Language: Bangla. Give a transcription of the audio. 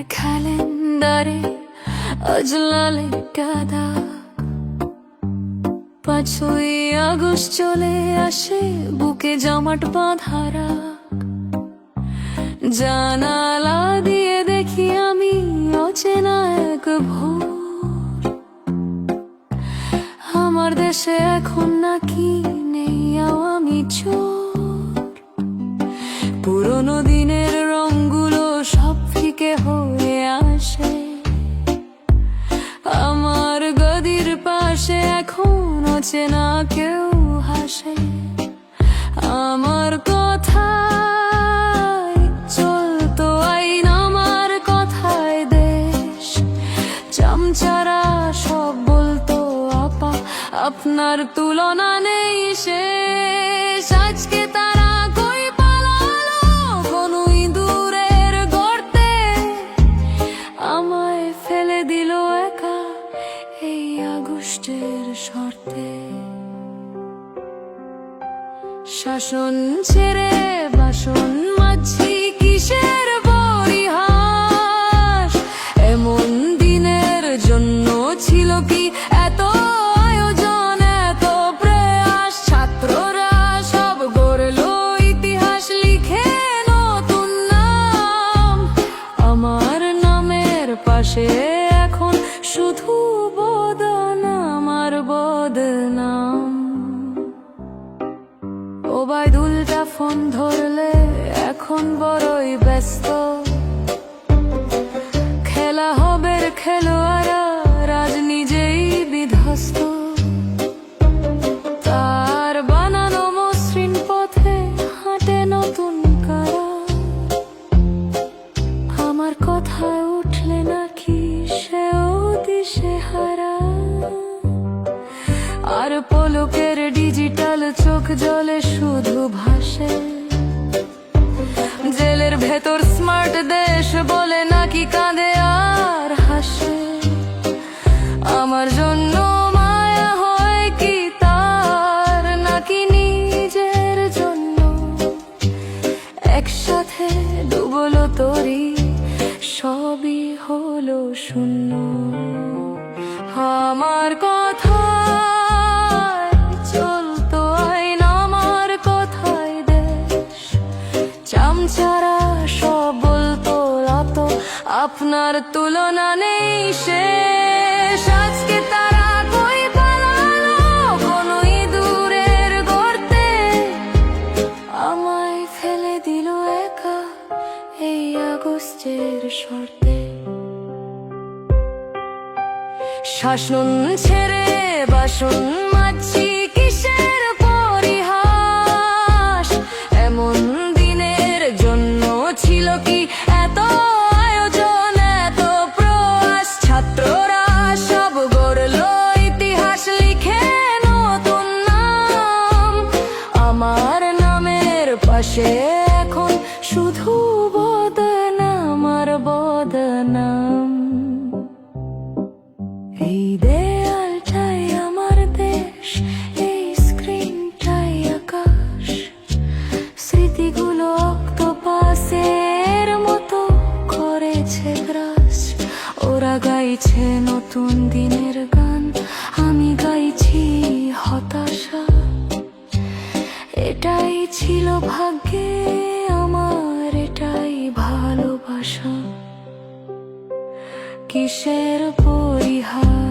ধারে আজ লালে কাদা পাঁচই আগস্ট চলে আসে, বুকে জমাট বাঁধারা জানালা দিয়ে দেখি আমি অচেনা এক ভোর। আমার দেশে এখন নাকি নেই আমি চোর। পুরোনো এখন চেনা কেউ হাসে। আমার কথায় চলতো আইন, আমার কথায় দেশ। চামচারা সব বলতো, আপা, আপনার তুলনা নেই শেষ। আজকে তারা শর্তে শাসন ছেড়ে বাসন মাঝি কিসের পরিহাস? এমন দিনের জন্য ছিল কি এত আয়োজন, এত প্রয়াস? ছাত্ররা সব গড়লো ইতিহাস, লিখে নতুন নাম। আমার নামের পাশে এখন শুধু ফোন ধরলে, এখন বড়ই ব্যস্ত। খেলা হবে খেলোয়াড়া, রাজ নিজেই বিধ্বস্ত। তার বানানো মসৃণ পথে হাঁটে নতুন কারা। আমার কথায় উঠলে নাকি সেও দিশে হারা। আর পলকের ডিজিটাল চোখ জলে শুধু ভাসে। আমার জন্য মায়া হয় কি তার? নাকি নিজের জন্য? একসাথে ডুবলো তরি, সবই হলো শূন্য। আমার কথা চলতো আইন, আমার কথাই দেশ। চামচারা সব বলতো লাত আপনার তুলনা নেই শেষ শর্তে। শাসন ছেড়ে বাসন মাছি পাশে এখন শুধু বদনাম আর বদনাম। এই দেয়ালটাই আমার দেশ, এই স্ক্রিনটাই আকাশ। স্মৃতিগুলো অক্টোপাসের মতো করেছে গ্রাস। ওরা গাইছে নতুন দিনের গান, আমি গাইছি হতাশা। এটাই ছিল ভাগ্যে আমার এটাই ভালোবাসা। কিসের পরিহার?